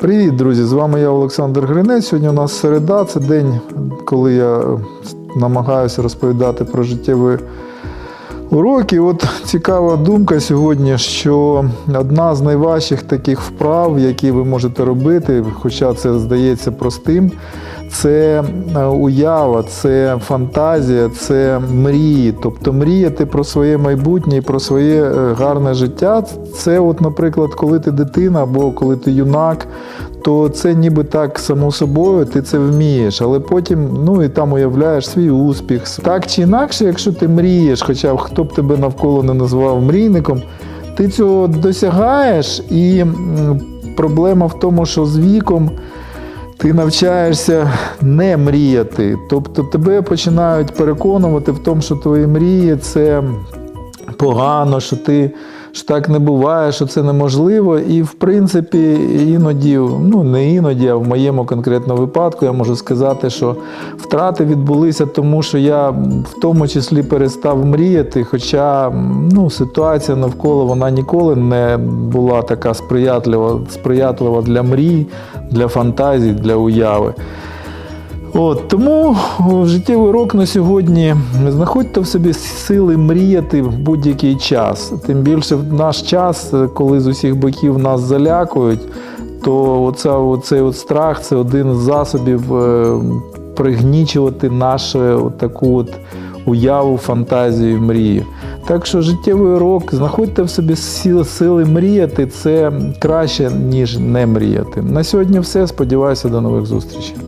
Привіт, друзі! З вами я Олександр Гринець. Сьогодні у нас середа. Це день, коли я намагаюся розповідати про життєві уроки. От цікава думка сьогодні, що одна з найважчих таких вправ, які ви можете робити, хоча це здається простим, це е, уява, це фантазія, це мрії. Тобто мріяти про своє майбутнє і про своє е, гарне життя. Це, от, наприклад, коли ти дитина або коли ти юнак, то це ніби так само собою, ти це вмієш, але потім ну і там уявляєш свій успіх. Так чи інакше, якщо ти мрієш, хоча б хто б тебе навколо не назвав мрійником, ти цього досягаєш, і проблема в тому, що з віком. Ти навчаєшся не мріяти. Тобто тебе починають переконувати в тому, що твої мрії це погано, що ти що так не буває, що це неможливо. І в принципі, іноді, ну не іноді, а в моєму конкретному випадку я можу сказати, що втрати відбулися, тому що я в тому числі перестав мріяти. Хоча ну, ситуація навколо вона ніколи не була така сприятлива, сприятлива для мрій, для фантазій, для уяви. От, тому життєвий урок на сьогодні знаходьте в собі сили мріяти в будь-який час. Тим більше в наш час, коли з усіх боків нас залякують, то оця, оцей от страх це один з засобів е, пригнічувати нашу таку от уяву, фантазію, мрію. Так що життєвий урок, знаходьте в собі сили мріяти, це краще, ніж не мріяти. На сьогодні все. Сподіваюся, до нових зустрічей.